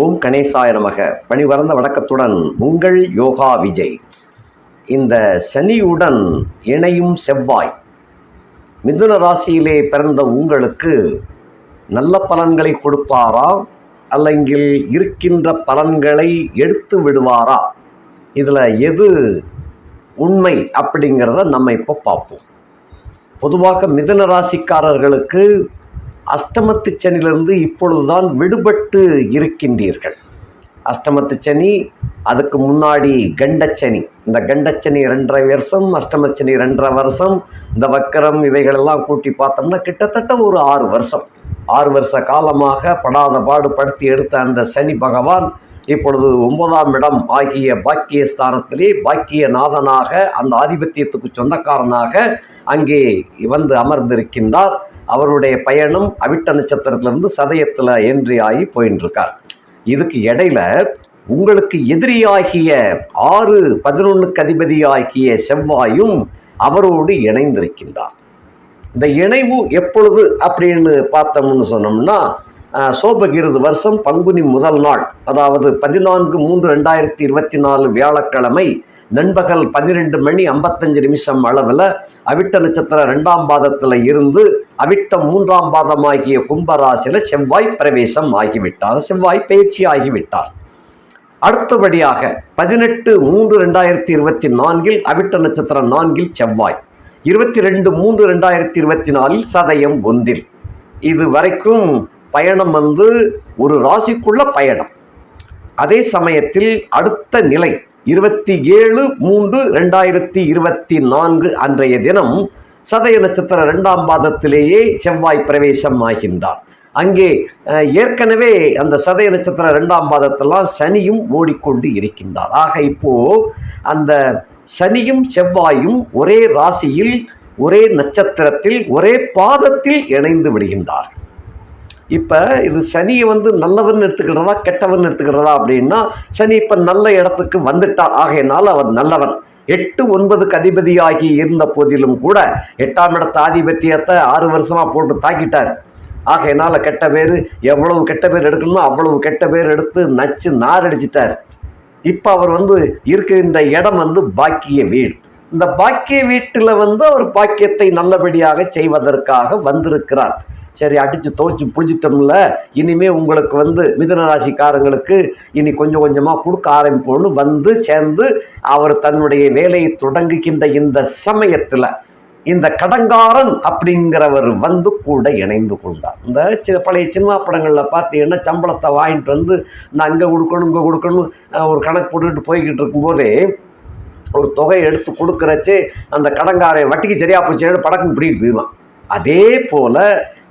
ஓம் கணேசாய நமக. பணிவரந்த வணக்கத்துடன் உங்கள் யோகா விஜய். இந்த சனியுடன் இணையும் செவ்வாய் மிதுன ராசியிலே பிறந்த உங்களுக்கு நல்ல பலன்களை கொடுப்பாரா? அல்லங்கில் இருக்கின்ற பலன்களை எடுத்து விடுவாரா? இதில் எது உண்மை அப்படிங்கிறத நம்ம இப்போ பார்ப்போம். பொதுவாக மிதுன ராசிக்காரர்களுக்கு அஷ்டமத்து சனியிலிருந்து இப்பொழுதுதான் விடுபட்டு இருக்கின்றீர்கள். அஷ்டமத்து சனி அதுக்கு முன்னாடி கண்டச்சனி. இந்த கண்டச்சனி ரெண்டரை வருஷம் அஷ்டமச்சனி ரெண்டரை வருஷம் இந்த வக்கரம் இவைகளெல்லாம் கூட்டி பார்த்தோம்னா கிட்டத்தட்ட ஒரு ஆறு வருஷம். ஆறு வருஷ காலமாக படாத பாடு படுத்தி எடுத்த அந்த சனி பகவான் இப்பொழுது ஒன்பதாம் இடம் ஆகிய பாக்கிய ஸ்தானத்திலே பாக்கிய நாதனாக அந்த ஆதிபத்தியத்துக்கு சொந்தக்காரனாக அங்கே வந்து அமர்ந்திருக்கின்றார். அவருடைய பயணம் அவிட்ட நட்சத்திரத்திலிருந்து சதயத்தில் என்ட்ரி ஆகி போயின்னு இருக்கார் இதுக்கு இடையில உங்களுக்கு எதிரியாகிய ஆறு பதினொன்றுக்கு அதிபதியாகிய செவ்வாயும் அவரோடு இணைந்திருக்கின்றார். இந்த இணைவு எப்பொழுது அப்படின்னு பார்த்தோம்னு சொன்னோம்னா சோபகிருது வருஷம் பங்குனி முதல் நாள் அதாவது பதினான்கு மூன்று ரெண்டாயிரத்தி இருபத்தி நாலு வியாழக்கிழமை நண்பகல் பன்னிரெண்டு மணி ஐம்பத்தஞ்சு நிமிஷம் அளவில் அவிட்ட நட்சத்திரம் ரெண்டாம் பாதத்தில் இருந்து அவிட்டம் மூன்றாம் பாதமாகிய கும்பராசியில் செவ்வாய் பிரவேசம் ஆகிவிட்டார். செவ்வாய் பயிற்சி ஆகிவிட்டார். அடுத்தபடியாக பதினெட்டு மூன்று ரெண்டாயிரத்தி இருபத்தி நான்கில் அவிட்ட நட்சத்திரம் நான்கில் செவ்வாய் இருபத்தி ரெண்டு மூன்று ரெண்டாயிரத்தி இருபத்தி நாலில் சதயம் ஒன்றில். இது வரைக்கும் பயணம் வந்து ஒரு ராசிக்குள்ள பயணம். அதே சமயத்தில் அடுத்த நிலை இருபத்தி ஏழு மூன்று ரெண்டாயிரத்தி இருபத்தி நான்கு அன்றைய தினம் சதய நட்சத்திர ரெண்டாம் பாதத்திலேயே செவ்வாய் பிரவேசம் ஆகின்றார். அங்கே ஏற்கனவே அந்த சதய நட்சத்திர ரெண்டாம் பாதத்தெல்லாம் சனியும் ஓடிக்கொண்டு இருக்கின்றார். ஆக இப்போ அந்த சனியும் செவ்வாயும் ஒரே ராசியில் ஒரே நட்சத்திரத்தில் ஒரே பாதத்தில் இணைந்து விடுகின்றார் இப்போ இது சனியை வந்து நல்லவன் எடுத்துக்கிறதா கெட்டவன் எடுத்துக்கிறதா அப்படின்னா சனி இப்போ நல்ல இடத்துக்கு வந்துட்டார். ஆகையினால் அவர் நல்லவன் எட்டு ஒன்பதுக்கு அதிபதியாகி இருந்த போதிலும் கூட எட்டாம் இடத்து ஆதிபத்தியத்தை ஆறு வருஷமாக போட்டு தாக்கிட்டார். ஆகையினால் கெட்ட பேர் எவ்வளவு கெட்ட பேர் எடுக்கணுமோ அவ்வளவு கெட்ட பேர் எடுத்து நச்சு நாரடிச்சிட்டார். இப்போ அவர் வந்து இருக்கின்ற இடம் வந்து பாக்கிய வீடு. இந்த பாக்கிய வீட்டில் வந்து அவர் பாக்கியத்தை நல்லபடியாக செய்வதற்காக வந்திருக்கிறார். சரி அடித்து துவைச்சு பிடிச்சிட்டோம்ல இனிமேல் உங்களுக்கு வந்து மிதுன ராசிக்காரங்களுக்கு இனி கொஞ்சம் கொஞ்சமாக கொடுக்க ஆரம்பிப்போம்னு வந்து சேர்ந்து அவர் தன்னுடைய வேலையை தொடங்குகின்ற இந்த சமயத்தில் இந்த கடங்காரன் அப்படிங்கிறவர் வந்து கூட இணைந்து கொண்டார். இந்த சி பழைய சினிமா படங்களில் பார்த்தீங்கன்னா சம்பளத்தை வாங்கிட்டு வந்து நான் அங்கே கொடுக்கணும் இங்கே கொடுக்கணும் ஒரு கணக்கு போட்டுக்கிட்டு போய்கிட்டு இருக்கும்போதே ஒரு தொகையை எடுத்து கொடுக்குறச்சே அந்த கடங்காரை வட்டிக்கு சரியாக போச்சு படக்குன்னு பிடிக்கிட்டு போயிடுவான். அதே போல்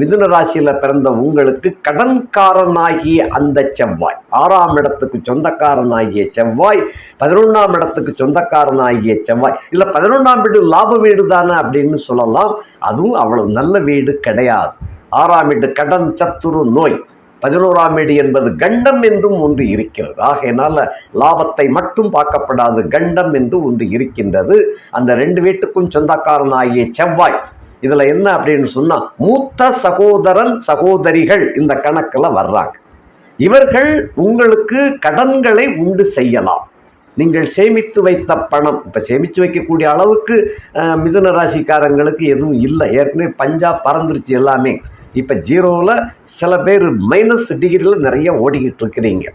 மிதுன ராசியில் பிறந்த உங்களுக்கு கடன்காரனாகிய அந்த செவ்வாய். ஆறாம் இடத்துக்கு சொந்தக்காரனாகிய செவ்வாய் பதினொன்றாம் இடத்துக்கு சொந்தக்காரனாகிய செவ்வாய். இல்லை பதினொன்றாம் வீடு லாப வீடு தானே அப்படின்னு சொல்லலாம். அதுவும் அவ்வளவு நல்ல வீடு கிடையாது. ஆறாம் வீடு கடன் சத்துரு நோய். பதினோராம் வீடு என்பது கண்டம் என்றும் ஒன்று இருக்கிறது. ஆகையினால லாபத்தை மட்டும் பார்க்கப்படாது. கண்டம் என்று ஒன்று இருக்கின்றது. அந்த ரெண்டு வீட்டுக்கும் சொந்தக்காரனாகிய செவ்வாய். இதுல என்ன அப்படின்னு சொன்னா மூத்த சகோதரன் சகோதரிகள் இந்த கணக்குல வர்றாங்க. இவர்கள் உங்களுக்கு கடன்களை உண்டு செய்யலாம். நீங்கள் சேமித்து வைத்த பணம் இப்போ சேமித்து வைக்கக்கூடிய அளவுக்கு மிதுன ராசிக்காரங்களுக்கு எதுவும் இல்லை. ஏற்கனவே பஞ்சாப் பறந்துருச்சு எல்லாமே. இப்போ ஜீரோவில் சில பேர் மைனஸ் டிகிரியில் நிறைய ஓடிக்கிட்டு இருக்கிறீங்க.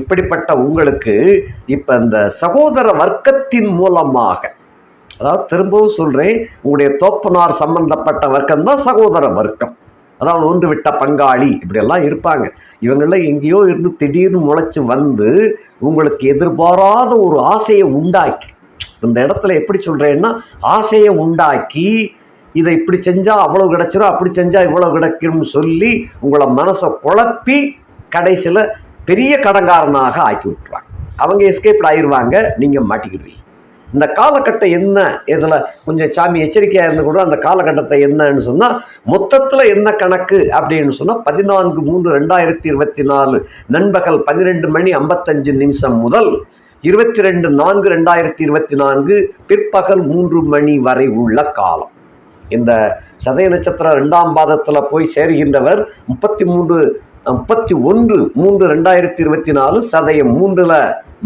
இப்படிப்பட்ட உங்களுக்கு இப்போ இந்த சகோதர வர்க்கத்தின் மூலமாக அதாவது திரும்பவும் சொல்கிறேன் உங்களுடைய தோப்பனார் சம்பந்தப்பட்ட வர்க்கம் தான் சகோதர வர்க்கம். அதாவது ஒன்று விட்ட பங்காளி இப்படியெல்லாம் இருப்பாங்க. இவங்கெல்லாம் எங்கேயோ இருந்து திடீர்னு முளைச்சி வந்து உங்களுக்கு எதிர்பாராத ஒரு ஆசையை உண்டாக்கி இந்த இடத்துல எப்படி சொல்கிறேன்னா ஆசையை உண்டாக்கி இதை இப்படி செஞ்சால் அவ்வளோ கிடச்சிரும் அப்படி செஞ்சால் இவ்வளோ கிடைக்கும்னு சொல்லி உங்களை மனசை குழப்பி கடைசியில் பெரிய கடங்காரனாக ஆக்கி விட்டுருவாங்க. அவங்க எஸ்கேப்ட் ஆயிடுவாங்க நீங்கள் மாட்டிக்கிடுவீங்க. இந்த காலகட்டம் என்ன? இதில் கொஞ்சம் சாமி எச்சரிக்கையாக இருந்து கூட அந்த காலகட்டத்தை என்னன்னு சொன்னால் மொத்தத்தில் என்ன கணக்கு அப்படின்னு சொன்னால் பதினான்கு மூன்று ரெண்டாயிரத்தி இருபத்தி நாலு நண்பகல் பன்னிரெண்டு மணி ஐம்பத்தஞ்சு நிமிஷம் முதல் இருபத்தி ரெண்டு நான்கு ரெண்டாயிரத்தி இருபத்தி நான்கு பிற்பகல் மூன்று மணி வரை உள்ள காலம். இந்த சதய நட்சத்திரம் ரெண்டாம் பாதத்தில் போய் சேருகின்றவர் முப்பத்தி மூன்று முப்பத்தி ஒன்று மூன்று ரெண்டாயிரத்தி இருபத்தி நாலு சதயம் மூன்றுல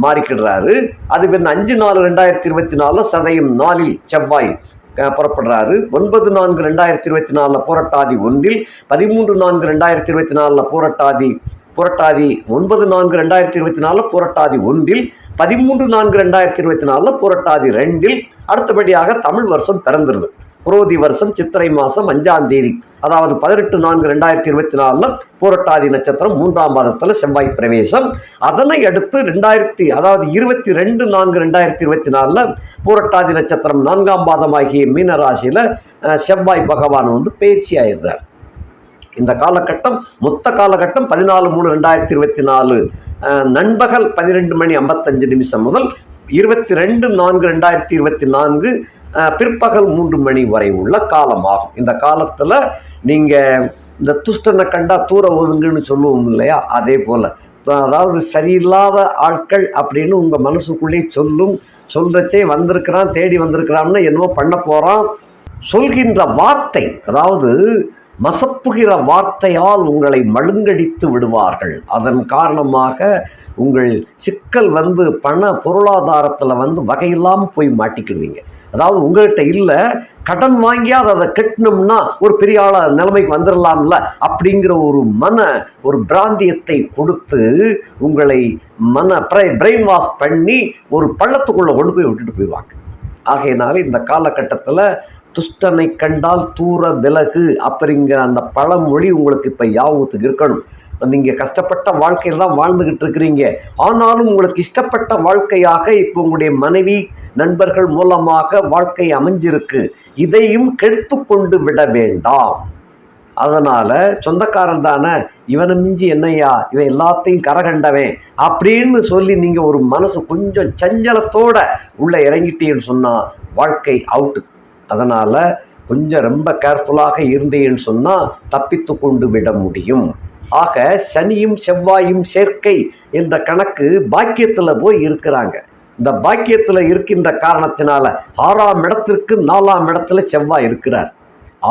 மாறிக்கிடுறாரு. அது பின் அஞ்சு நாலு ரெண்டாயிரத்தி இருபத்தி நாலு சதயம் நாலில் செவ்வாய் புறப்படுறாரு. ஒன்பது நான்கு ரெண்டாயிரத்தி இருபத்தி நாலில் போராட்டாதி ஒன்றில் பதிமூன்று நான்கு ரெண்டாயிரத்தி இருபத்தி நாலில் போராட்டாதி புரட்டாதி ஒன்பது நான்கு ரெண்டாயிரத்தி இருபத்தி நாலில் புரட்டாதி ஒன்றில் பதிமூன்று நான்கு ரெண்டாயிரத்தி இருபத்தி நாலில் புரட்டாதி ரெண்டில் அடுத்தபடியாக தமிழ் வருஷம் பிறந்துருது. குரோதி வருஷம் சித்திரை மாதம் அஞ்சாம் தேதி அதாவது பதினெட்டு நான்கு ரெண்டாயிரத்தி இருபத்தி நாலில் பூரட்டாதி நட்சத்திரம் மூன்றாம் மாதத்தில் செவ்வாய் பிரவேசம். அதனை அடுத்து ரெண்டாயிரத்தி அதாவது இருபத்தி ரெண்டு நான்கு ரெண்டாயிரத்தி இருபத்தி நாலில் பூரட்டாதி நட்சத்திரம் நான்காம் பாதமாகிய மீன ராசியில் செவ்வாய் பகவான் வந்து பயிற்சி ஆயிருந்தார் இந்த காலகட்டம் மொத்த காலகட்டம் பதினாலு மூணு ரெண்டாயிரத்தி இருபத்தி நாலு நண்பகல் பன்னிரெண்டு மணி ஐம்பத்தஞ்சு நிமிஷம் முதல் இருபத்தி ரெண்டு நான்கு ரெண்டாயிரத்தி இருபத்தி நான்கு பிற்பகல் மூன்று மணி வரை உள்ள காலமாகும். இந்த காலத்தில் நீங்கள் இந்த துஷ்டனை கண்டா தூர ஒதுங்குன்னு சொல்லுவோம் இல்லையா? அதே போல். அதாவது சரியில்லாத ஆட்கள் அப்படின்னு உங்கள் மனசுக்குள்ளே சொல்லும் சொல்றச்சே வந்திருக்கிறான் தேடி வந்திருக்கிறான்னு என்னவோ பண்ண போகிறான் சொல்கின்ற வார்த்தை அதாவது மசப்புகிற வார்த்தையால் உங்களை மழுங்கடித்து விடுவார்கள். அதன் காரணமாக உங்கள் சிக்கல் வந்து பண பொருளாதாரத்தில் வந்து வகையில்லாமல் போய் மாட்டிக்கிடுவீங்க. அதாவது உங்கள்கிட்ட இல்லை கடன் வாங்கியாவது அதை கட்டினோம்னா ஒரு பெரிய ஆள நிலைமைக்கு வந்துடலாம்ல அப்படிங்கிற ஒரு மன ஒரு பிராந்தியத்தை கொடுத்து உங்களை மன பிரெயின் வாஷ் பண்ணி ஒரு பள்ளத்துக்குள்ளே கொண்டு போய் விட்டுட்டு போயிடுவாங்க. ஆகையினால இந்த காலகட்டத்தில் துஷ்டனை கண்டால் தூர விலகு அப்படிங்கிற அந்த பழமொழி உங்களுக்கு இப்போ யாபத்துக்கு இருக்கணும். நீங்கள் கஷ்டப்பட்ட வாழ்க்கையில் தான் வாழ்ந்துக்கிட்டு இருக்கிறீங்க. ஆனாலும் உங்களுக்கு இஷ்டப்பட்ட வாழ்க்கையாக இப்போ உங்களுடைய மனைவி நண்பர்கள் மூலமாக வாழ்க்கை அமைஞ்சிருக்கு. இதையும் கெடுத்து கொண்டு விட வேண்டாம். அதனால் சொந்தக்காரன் தானே இவனை மிஞ்சி என்னையா இவன் எல்லாத்தையும் கரகண்டவன் அப்படின்னு சொல்லி நீங்கள் ஒரு மனசு கொஞ்சம் சஞ்சலத்தோட உள்ள இறங்கிட்டேன்னு சொன்னால் வாழ்க்கை அவுட்டு அதனால் கொஞ்சம் ரொம்ப கேர்ஃபுல்லாக இருந்தேன்னு சொன்னால் தப்பித்து கொண்டு விட முடியும். ஆக சனியும் செவ்வாயும் சேர்க்கை என்ற கணக்கு பாக்கியத்தில் போய் இருக்கிறாங்க. இந்த பாக்கியத்தில் இருக்கின்ற காரணத்தினால ஆறாம் இடத்திற்கு நாலாம் இடத்துல செவ்வாய் இருக்கிறார்.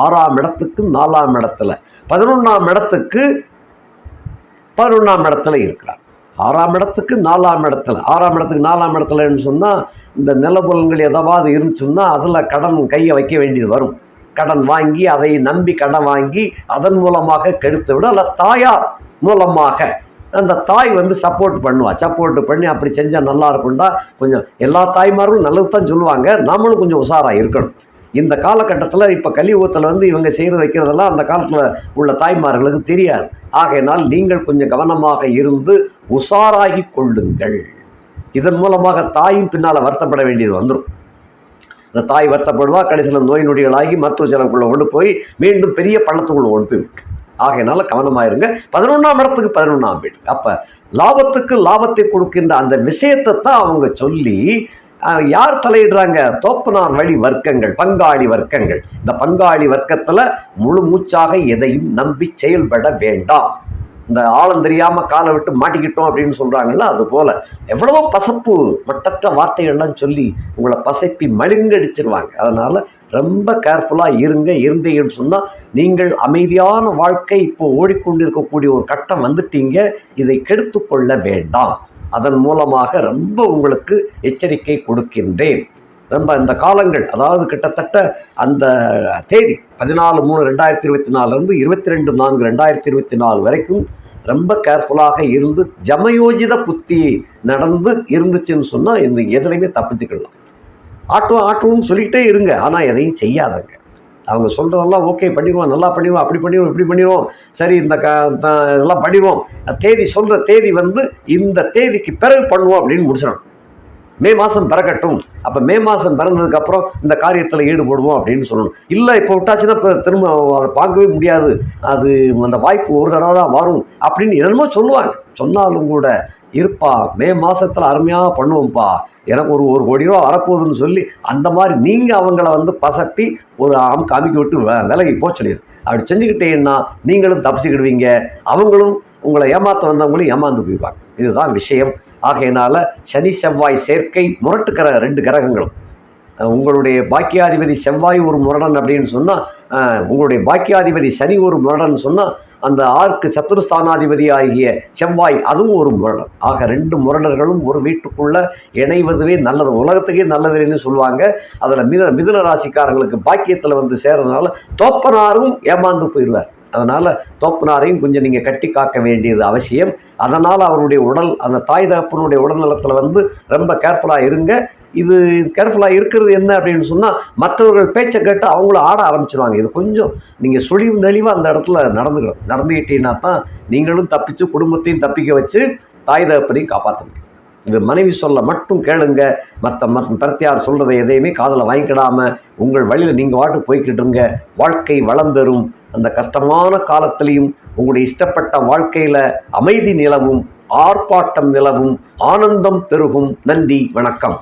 ஆறாம் இடத்துக்கு நாலாம் இடத்துல. பதினொன்றாம் இடத்துக்கு பதினொன்றாம் இடத்துல இருக்கிறார். ஆறாம் இடத்துக்கு நாலாம் இடத்துல. ஆறாம் இடத்துக்கு நாலாம் இடத்துலன்னு சொன்னால் இந்த நிலபுலன்கள் எதாவது இருந்துச்சுன்னா அதில் கடன் கையை வைக்க வேண்டியது வரும். கடன் வாங்கி அதை நம்பி கடன் வாங்கி அதன் மூலமாக கெடுத்து விட. அல்ல தாயார் மூலமாக அந்த தாய் வந்து சப்போர்ட் பண்ணுவா. சப்போர்ட் பண்ணி அப்படி செஞ்சால் நல்லா இருக்கும்டா. கொஞ்சம் எல்லா தாய்மார்களும் நல்லது தான் சொல்லுவாங்க. நாமளும் கொஞ்சம் உஷாராக இருக்கணும். இந்த காலகட்டத்தில் இப்போ கலியுகத்தில் வந்து இவங்க செய்கிறது வைக்கிறதெல்லாம் அந்த காலத்தில் உள்ள தாய்மார்களுக்கு தெரியாது. ஆகையினால் நீங்கள் கொஞ்சம் கவனமாக இருந்து உஷாராகி கொள்ளுங்கள். இதன் மூலமாக தாயும் பின்னால் வருத்தப்பட வேண்டியது வந்துடும் இந்த தாய் வருத்தப்படுவா. கடைசியில் நோய் நொடிகளாகி மருத்துவ செலவுக்குள்ளே கொண்டு போய் மீண்டும் பெரிய பள்ளத்துக்குள்ளே கொண்டு போய் விட்டு. ஆகையினால கவனமாக இருங்க பதினொன்றாம் இடத்துக்கு பதினொன்றாம் வீடு. அப்போ லாபத்துக்கு லாபத்தை கொடுக்கின்ற அந்த விஷயத்தை தான் அவங்க சொல்லி யார் தலையிடுறாங்க? தோப்பனார் வழி வர்க்கங்கள் பங்காளி வர்க்கங்கள். இந்த பங்காளி வர்க்கத்தில் முழு மூச்சாக எதையும் நம்பி செயல்பட வேண்டாம். இந்த ஆழம் தெரியாம காலை விட்டு மாட்டிக்கிட்டோம் அப்படின்னு சொல்றாங்கல்ல அது போல எவ்வளவோ பசப்பு மட்டற்ற வார்த்தைகள்லாம் சொல்லி உங்களை பசப்பி மழுங்கடிச்சிருவாங்க. அதனால ரொம்ப கேர்ஃபுல்லாக இருங்க இருந்தீங்கன்னு சொன்னால் நீங்கள் அமைதியான வாழ்க்கை இப்போ ஓடிக்கொண்டிருக்கக்கூடிய ஒரு கட்டம் வந்துட்டீங்க இதை கெடுத்து கொள்ள வேண்டாம். அதன் மூலமாக ரொம்ப உங்களுக்கு எச்சரிக்கை கொடுக்கின்றேன். ரொம்ப இந்த காலங்கள் அதாவது கிட்டத்தட்ட அந்த தேதி பதினாலு மூணு ரெண்டாயிரத்தி இருபத்தி நாலுலேருந்து இருபத்தி ரெண்டு நான்கு ரெண்டாயிரத்தி இருபத்தி நாலு வரைக்கும் ரொம்ப கேர்ஃபுல்லாக இருந்து ஜமயோஜித புத்தி நடந்து இருந்துச்சுன்னு சொன்னால் இந்த எதுலையுமே தப்பிச்சுக்கலாம். ஆட்டுவோம் ஆட்டுவோம்னு சொல்லிக்கிட்டே இருங்க. ஆனால் எதையும் செய்யாதங்க. அவங்க சொல்கிறதெல்லாம் ஓகே பண்ணிடுவோம் நல்லா பண்ணிடுவோம் அப்படி பண்ணிடுவோம் இப்படி பண்ணிடுவோம். சரி இந்த க த- இதெல்லாம் பண்ணிடுவோம். தேதி சொல்கிற தேதி வந்து இந்த தேதிக்கு பிறகு பண்ணுவோம் அப்படின்னு முடிச்சிடணும். மே மாதம் பிறக்கட்டும். அப்போ மே மாதம் பிறந்ததுக்கப்புறம் இந்த காரியத்தில் ஈடுபடுவோம் அப்படின்னு சொல்லணும். இல்லை இப்போ விட்டாச்சுன்னா இப்போ திரும்ப அதை பார்க்கவே முடியாது. அது அந்த வாய்ப்பு ஒரு தடவை தான் வரும் அப்படின்னு என்னமோ சொல்லுவாங்க. சொன்னாலும் கூட இருப்பா மே மாதத்தில் அருமையாக பண்ணுவோம்ப்பா. எனக்கு ஒரு ஒரு கோடி ரூபா வரப்போகுதுன்னு சொல்லி அந்த மாதிரி நீங்கள் அவங்கள வந்து பசப்பி ஒரு ஆம் காமிக்க விட்டு விலகி போக அப்படி செஞ்சுக்கிட்டீங்கன்னா நீங்களும் தப்பிச்சுக்கிடுவீங்க. அவங்களும் உங்களை ஏமாற்ற வந்தவங்களும் ஏமாந்து போயிடுவாங்க இதுதான் விஷயம். ஆகையினால சனி செவ்வாய் சேர்க்கை முரட்டு கிரக ரெண்டு கிரகங்களும். உங்களுடைய பாக்கியாதிபதி செவ்வாய் ஒரு முரடன் அப்படின்னு சொன்னால் உங்களுடைய பாக்கியாதிபதி சனி ஒரு முரடன் சொன்னால் அந்த ஆர்க்கு சத்துருஸ்தானாதிபதி ஆகிய செவ்வாய் அதுவும் ஒரு முரடர் ஆக ரெண்டு முரடர்களும் ஒரு வீட்டுக்குள்ளே இணைவதுவே நல்லது உலகத்துக்கே நல்லதுன்னு சொல்லுவாங்க. அதில் மித மிதுன ராசிக்காரங்களுக்கு பாக்கியத்தில் வந்து சேர்றதுனால தோப்பனாரும் ஏமாந்து போயிடுவார் அதனால் தோப்பனாரையும் கொஞ்சம் நீங்கள் கட்டி காக்க வேண்டியது அவசியம். அதனால் அவருடைய உடல் அந்த தாய் தகப்பனுடைய உடல் நலத்தில் வந்து ரொம்ப கேர்ஃபுல்லாக இருங்க. இது கேர்ஃபுல்லாக இருக்கிறது என்ன அப்படின்னு சொன்னால் மற்றவர்கள் பேச்சை கேட்டு அவங்களும் ஆட ஆரம்பிச்சிருவாங்க. இது கொஞ்சம் நீங்கள் சுழிவு தெளிவாக அந்த இடத்துல நடந்துக்கணும். நடந்துக்கிட்டீங்கன்னா தான் நீங்களும் தப்பிச்சு குடும்பத்தையும் தப்பிக்க வச்சு தாய் தகப்பனையும் காப்பாற்ற முடியும் இது மனைவி சொல்ல மட்டும் கேளுங்க. மற்ற மற்ற பிரத்தியார் சொல்கிறத எதையுமே காதில் வாங்கிக்கிடாமல் உங்கள் வழியில் நீங்கள் வாட்டு போய்கிட்டு இருங்க. வாழ்க்கை வளம் பெறும். அந்த கஷ்டமான காலத்திலையும் உங்களுடைய இஷ்டப்பட்ட வாழ்க்கையில் அமைதி நிலவும் ஆர்ப்பாட்டம் நிலவும் ஆனந்தம் பெருகும். நன்றி வணக்கம்.